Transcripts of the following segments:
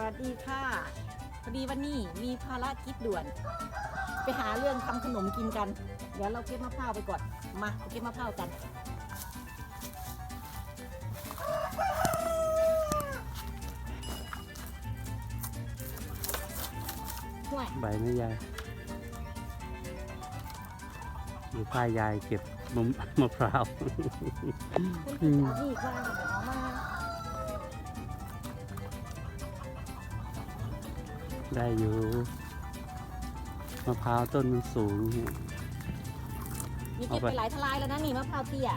วัสดีค่ะ พอดีวันนี้มีภารกิจด่วน ไปหาเรื่องทำขนมกินกัน เดี๋ยวเราเก็บมะพร้าวไปก่อน มาไปเก็บมะพร้าวกัน ห่วย ใบไม่ยายดูผ้ายายเก็บมะมะพร้าวคุณพี่จะเอานี่ค่ะเอามา ได้อยู่ มะพร้าวต้นมันสูงนี่เก็บไปหลายทลายแล้วนะนี่มะพร้าวเตี้ย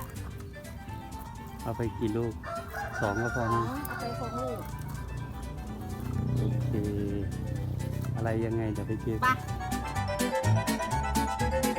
เอาไปกี่ลูกสองก็พออ๋อนะเอาไปสองลูกโอเคอะไรยังไงเดี๋ยวไปเก็บไปไป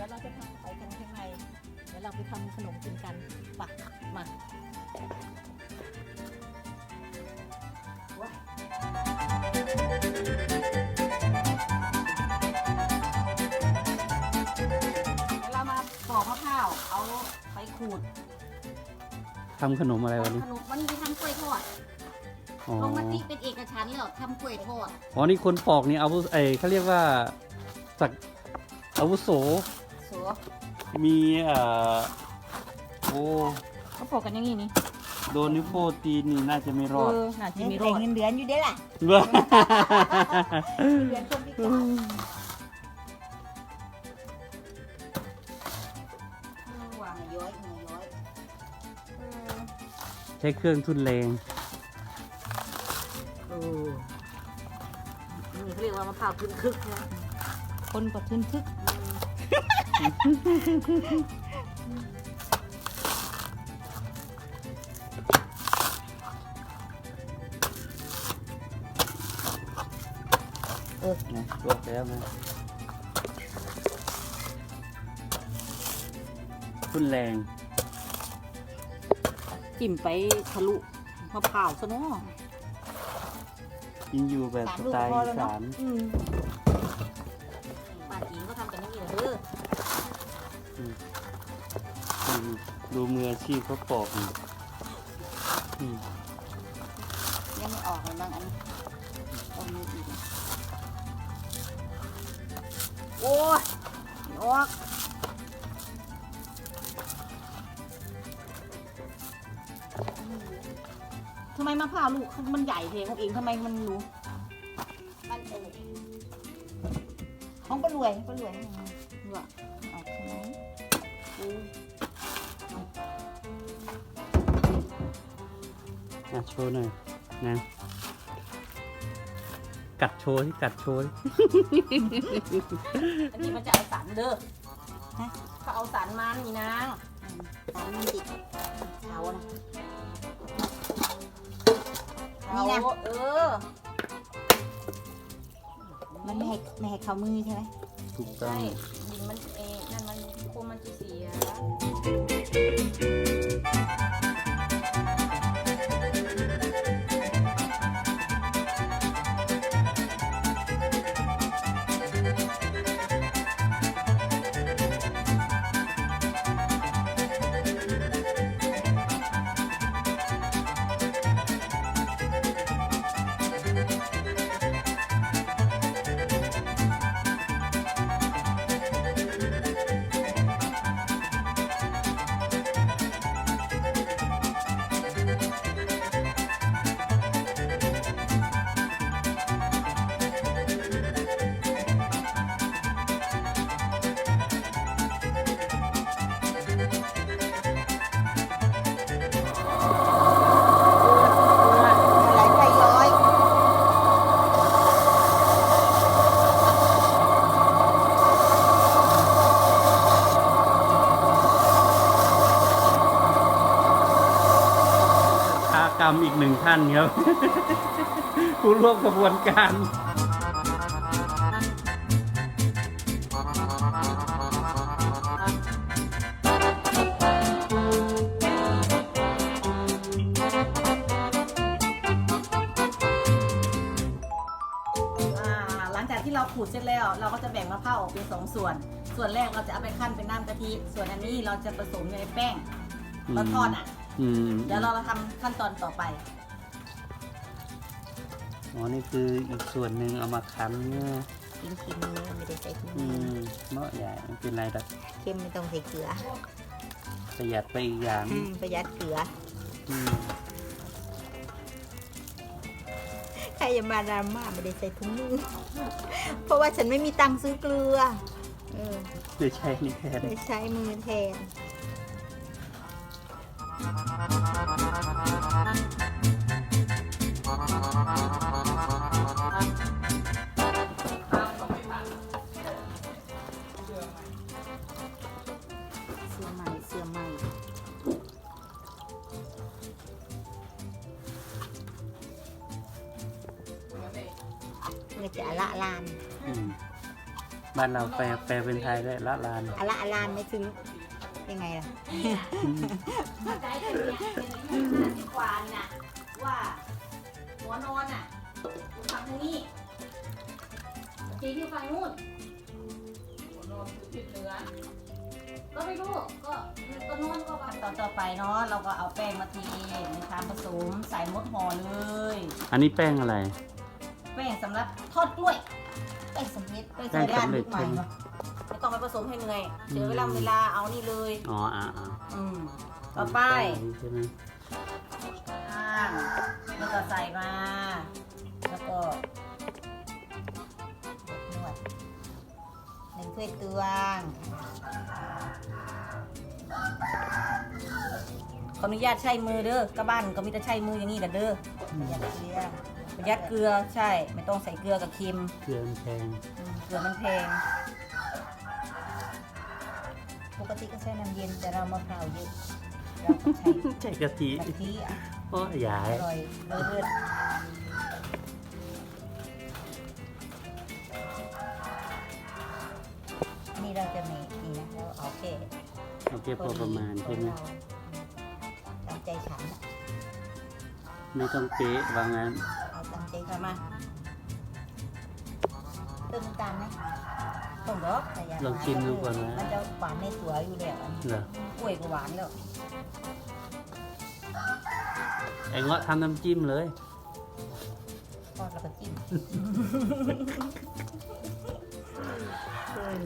ดี๋ยวเราจะพาไปกันข้างในเดี๋ยวเราไปทำขนมกินกันไปมาว้ายเดี๋ยวเรามาปอกมะพร้าวเอาไปขูดทำขนมอะไรวันนี้ ขนมวันนี้ไปทำกล้วยทอดอ๋อลงมติเป็นเอกฉันท์แล้วทำกล้วยทอด อ๋อนี่คนปอกนี่อาวุเอยเขาเรียกว่าสักอาวุโส สัวมีเอ่อโอ้เขาปอกกันอยังงี้นี่โดนนิ้วโป้ตีนนี่น่าจะไม่รอดเออน่าจะมีรแต่อดเงินเดือนอยู่เด้อล่ะเบ้อเดือนคนพิการวางย้อยหัวย้อยใช้เครื่องทุนแรงเออนี่เขาเรียกว่ามะพร้าวทึนคึกนะคนก็ทึนทึก นะบอกแล้วนะทุนแรง จิ้มไปทะลุมะพร้าวซะเนาะกินอยู่แบบสไตล์อีสานอืมป้าจีนก็ทำกันอย่างนี้เหรอเด้ออืมดูมืออาชีพเขาปอกนี่อืมยังไม่ออกเลยบางอันต้องมีอีกโอ้ยไม่ออกทำไมมะพร้าวลูกมันใหญ่เพลงของเองทำไมมันรู้ ของปลารวยปลารวยเหรอออกใช่ไหมอะโชว์หน่อยนะ กัดโชว์ที่กัดโชว์ดิอันนี้มันจะเอาสันเด้อฮะเขาเอาสันมันนี่นางตามมันติดเขานะนี่นะเขาเออ มันไม่ให้ไม่ให้เข้ามือใช่ไหม ถูกต้อใช่ง ดินมันเอนั่นมันโคมมันจะเสีย รมอีกหนึ่งท่านครับ ผู้ร่วมกระบวนการอ่าหลังจากที่เราขูดเสร็จแล้ว เราก็จะแบ่งมะพร้าวออกเป็นสองส่วน ส่วนแรกเราจะเอาไปขั้นเป็นน้ำกะทิ ส่วนอันนี้เราจะผสมในแป้งเราทอดอะ อืมเดี๋ยวเราทำขั้นตอนต่อไป อ๋อนี่คืออีกส่วนหนึ่งเอามาคั้นเนี่ยกินกินเนื้อไม่ได้ใส่ถุงอืมือมเนาะใหญ่ไม่เป็นไรดักเค็มไม่ต้องใส่เกลือประหยัดไปอีกอย่างอืมประหยัดเกลือ อืมใครอย่ามาดราม่าไม่ได้ใส่ถุงมือ เพราะว่าฉันไม่มีตังค์ซื้อเกลือ เออเดี๋ยวใช้นี่แทนเลยใช้มือแทน ใหม่เสื้อใหม่มื่อจะอะละลานอืมบ้านเราแปลแปลเป็นไทยได้ละลานอะละลานไม่ถึงยังไงล่ะใจกันเนี่ยสิบกว่าน่ะว่าหัวนอนอะอยู่ฝั่งทางนี้ทีที่ฝั่งนู้นหัวนอนคือทิศเหนือ ก็ไม่รู้ก็ก็นอนก็ว่าตอนต่อไปเนาะเราก็เอาแป้งมาเทในชามผสมใส่มดห่อเลย อันนี้แป้งอะไร แป้งสำหรับทอดกล้วยแป้งสำเร็จแป้งใส่ด้านนิดหน่อยแป้งสำเร็จใช่ไหมไม่ต้องไปผสมให้เหนื่อยเสียเวลาอืมเวลาเอานี่เลย อ๋ออ่าอ่าอืมต่อไปใช่ไหมข้างแล้วก็ใส่มา แล้วก็นวดหนึ่งถ้วยตวง ขออนุญาตใช้มือเด้อกระบ้านก็มีแต่ใช้มืออย่างนี้กันเด้อประหยัดเกลือประหยัดเกลือใช่ ไม่ต้องใส่เกลือกับเค็มเกลือมันแพงอืมเกลือมันแพงปกติก็ใช้น้ำเย็นแต่เรามะพร้าวเยอะเราก็ใช้ใช่กะทิกะทิอะโอ้ใหญ่อร่อยเลิศอันนี้เราจะมีนี่นะเราเอาแค่ โอเคพอประมาณใช่ไหมตาม ใจฉันอะไม่ต้องเป๊ะว่างั้นเอาตามใจใส่ฉันมาเติมน้ำตาลไหมต้มดอกแต่อย่าลองชิมดูก่อนนะมันจะหวานในตัวอยู่แล้วอันนี้เหรอกล้วยก็หวานแล้วไอ้เงาะทำน้ำจิ้มเลยทอดแล้วก็จิ้มเออ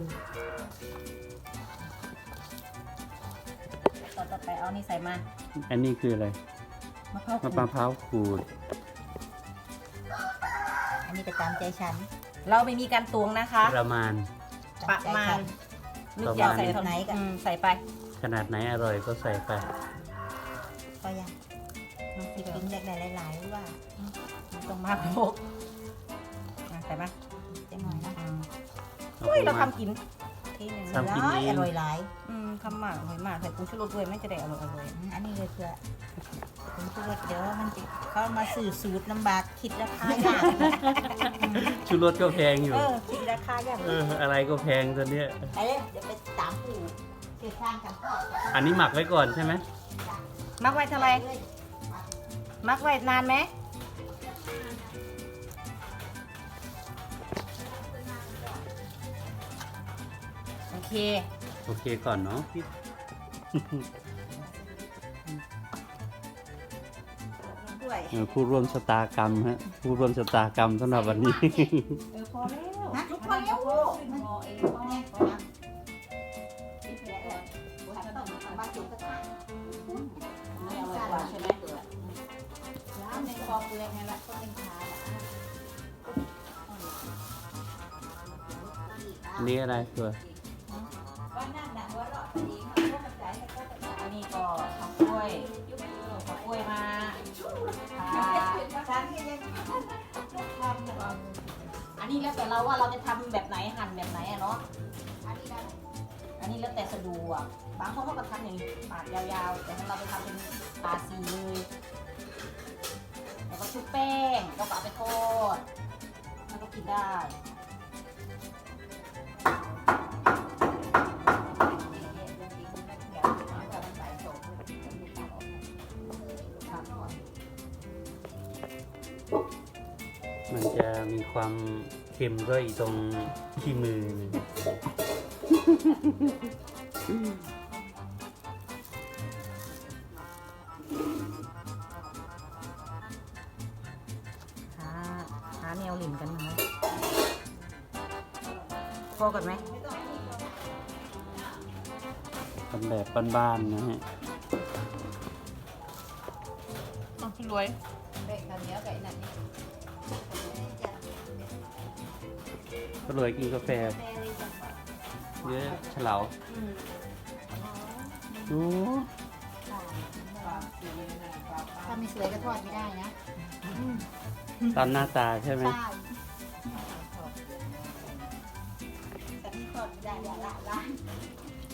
ต่อต่อไปเอานี่ใส่มา อันนี้คืออะไรมะพร้าวมะขูดพร้าวขูด อันนี้ก็ตามใจฉันเราไม่มีการตวงนะคะ ประมาณประตใจมาณฉันนึกอยากใส่ประมาณเท่าไหนก็อืมใส่ไปขนาดไหนอร่อยก็ใส่ไปก็ยังน้องพี่ปิ้งแรกๆหลายๆหรือว่ามันต้องมากโลกอะใส่มาจะหน่อยนะอืมเอาเฮ้ยปเราระมาณทำกิน ที่หนึ่งทำกินร้อยเองอร่อยหลายอืม ทำมากอร่อยมากใส่กุ้งชูรสด้วยไม่จะได้อร่อยอร่อยอืมอันนี้เลยเพื่อผมพูดว่าเดี๋ยวมันจะเข้ามาสื่อสูตรลำบากคิดราคายากชูรสก็แพงอยู่ เออคิดราคายากเอออะไรก็แพงตอนเนี้ยไปเลยเดี๋ยวไปตามผู้เชี่ยวชาญกันพ่ออันนี้หมักไว้ก่อนใช่ไหมมักไว้เท่าไหรมักไว้นานไหมโอเค โอเคก่อนเนาะด้วยเออผู้ร่วมชะตากรรมฮะผู้ร่วมชะตากรรมสำหรับวันนี้ เออพอแล้วฮะจุ๊บพอแล้วลูกพอเองพอเนี่ยพอแล้วคิดแผลก่อนต้องบาจุกกระทะนี่อร่อยกว่าใช่ไหมแล้วในคอเปลือกไงล่ะก็เป็นขาล่ะอันนี้อะไรตัว นี้แล้วแต่เราว่าเราจะทำแบบไหนหั่นแบบไหนอะเนาะ อันนี้นะอันนี้แล้วแต่สะดวก บางคนเขาก็ทำอย่างนี้ปาดยาวๆ แต่ของเราไปทำเป็นปาดสีเลยแล้วก็ชุบแป้งแล้วก็เอาไปทอดแล้วก็กินได้ ความเค็มก็อีกตรงที่มือนี่หาหาแนวหลินกันนะพอกันไหมทำแบบบ้านๆนะฮะรวย เด็กกันเนี้ยกับไอ้นั่นนี่ ก็เลยกินกาแฟเยอะเฉลาโอ้ถ้าไม่สวยก็ทอดไม่ได้นะตามหน้าตาใช่ไหมใช่แต่นี่ทอดไม่ได้อย่าละละ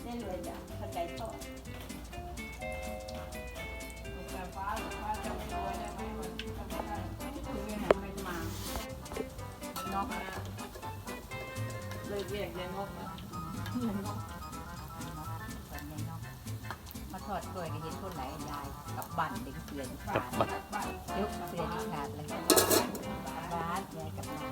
ได้เลยจ้ะผัดไก่ทอดนอกนะ เลยเรียกยายนกนะมาทอดกล้วยก็เห็นคนไหนยายกับบันเด็กเสือที่ขากับดบัตรยกเสือที่ขาดเลยบ้านยายกับน้า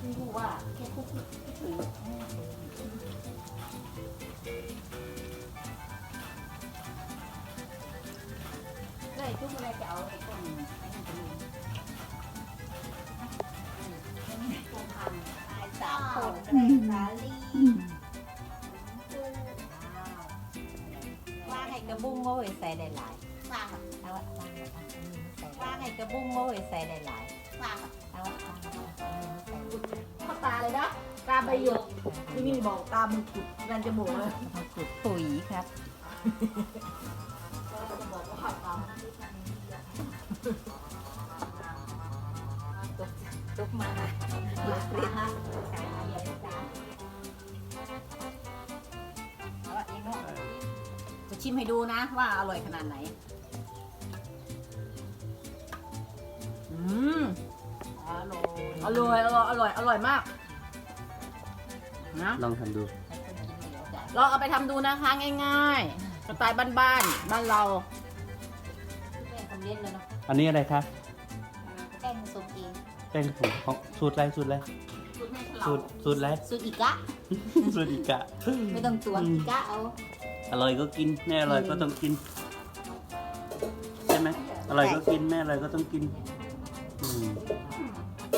ไม่รู้ว่าแค่คุกถือได้ทุกอะไรจะเอา สาลีว่าให้กระบุ้งโง่ใส่ได้หลายว่าเอาว่าว่าให้กระบุ้งโง่ใส่ได้หลายว่าเอาว่าเข้าตาเลยนะตาใบหยกที่นี่บอกตามึงจุดกันจมูกเลยเอาขุดปุ๋ยครับก็จะบอกว่าตาลุกมาลุกเรียนนะ ชิมให้ดูนะว่าอร่อยขนาดไหน อืมอร่อยอร่อยอร่อยอร่อยมากนะลองทำดู ลองเอาไปทำดูนะคะง่ายๆสไตล์บ้านๆบ้านเราแป้งทำเล่นแล้วเนาะอันนี้อะไรคะแป้งผสมเองแป้งของของสูตรอะไรสูตรอะไรสูตรแม่ฉลาสูตรสูตรอะไรสูตรอีกะสูตรอีกอะไม่ต้องตวงอีกะเอา อร่อยก็กินแม่อร่อยก็ต้องกิน ใช่ไหมอร่อยก็กินแม่อร่อยก็ต้องกินอืม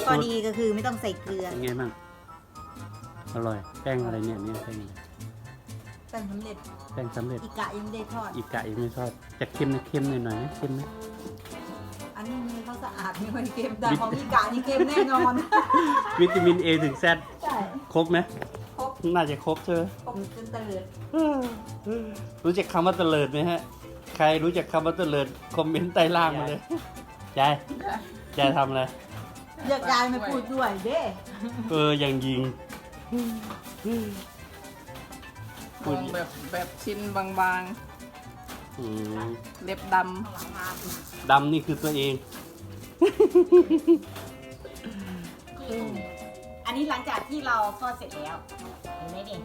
ข้อดีก็คือไม่ต้องใส่เกลือเป็นไงบ้างอร่อยแป้งอะไรเนี่ยเนี่ยแป้งอะไรแป้งสำเร็จแป้งสำเร็จอีกะยังไม่ได้ทอดอีกกะยังไม่ทอดจะเค็มนะเค็มหน่อยหน่อยๆนะเค็มไหมอันนี้มือเขาสะอาดไม่ค่อยเค็มแต่ของอีกะนี่เค็มแน่นอน วิตามิน A ถึง Z ใช่ครบไหมครบ น่าจะครบใช่ไหมผมจนเตลิดรู้จักคำว่าเตลิดไหมฮะ ใครรู้จักคำว่าเตลิดคอมเมนต์ใต้ล่างมาเลยยายยายทำอะไรเรียกยายมาพูดด้วยเด้เออยังยิงมองแบบแบบชิ้นบางอืมๆเล็บดดำนี่คือตัวเอง อันนี้หลังจากที่เราทอดเสร็จแล้วเห็นไหมนี่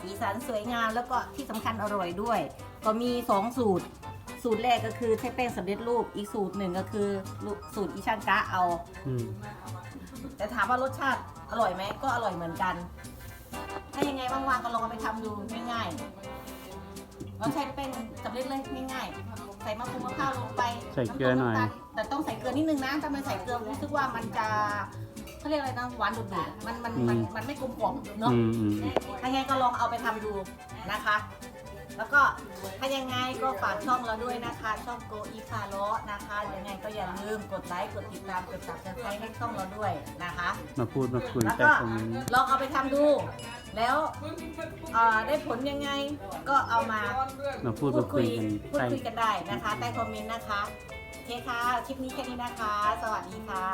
สีสันสวยงามแล้วก็ที่สำคัญอร่อยด้วย ก็มีสองสูตร สูตรแรกก็คือใช้แป้งสำเร็จรูปอีกสูตรหนึ่งก็คือสูตรอีช่างกะเอาอืมแต่ถามว่ารสชาติอร่อยไหมก็อร่อยเหมือนกัน ถ้ายังไงว่างๆก็ลองเอาไปทำดูง่ายๆเราใช้เป็นสำเร็จเลยง่ายๆใส่มะพร้าวมะพร้าวลงไปใส่เกลือหน่อยำตาลแต่ต้องใส่เกลือนิดนึงนะถ้าไม่ใส่เกลือรู้สึกว่ามันจะ เขาเรียกอะไรนะหวานดุดๆมันมันมันมันไม่กลมกล่อมเนาะ อืมอืมถ้ายังไงก็ลองเอาไปทำดูนะคะ แล้วก็ถ้ายังไงก็ฝากช่องเราด้วยนะคะ ช่องโกอีคาโรนะคะยังไงก็อย่าลืมกดไลค์กดติดตามกดซับสไครต์ให้ช่องเราด้วยนะคะ มาพูดมาคุยแล้วใต้ก็คอมเมนต์ลองเอาไปทำดู แล้วเอ่อได้ผลยังไงก็เอามามาพูดพูมาดคุคุยยกันพูดใต้คุยกันได้นะคะใต้คอมเมนต์นะคะโอ เคค่ะ คลิปนี้แค่นี้นะคะ สวัสดีค่ะ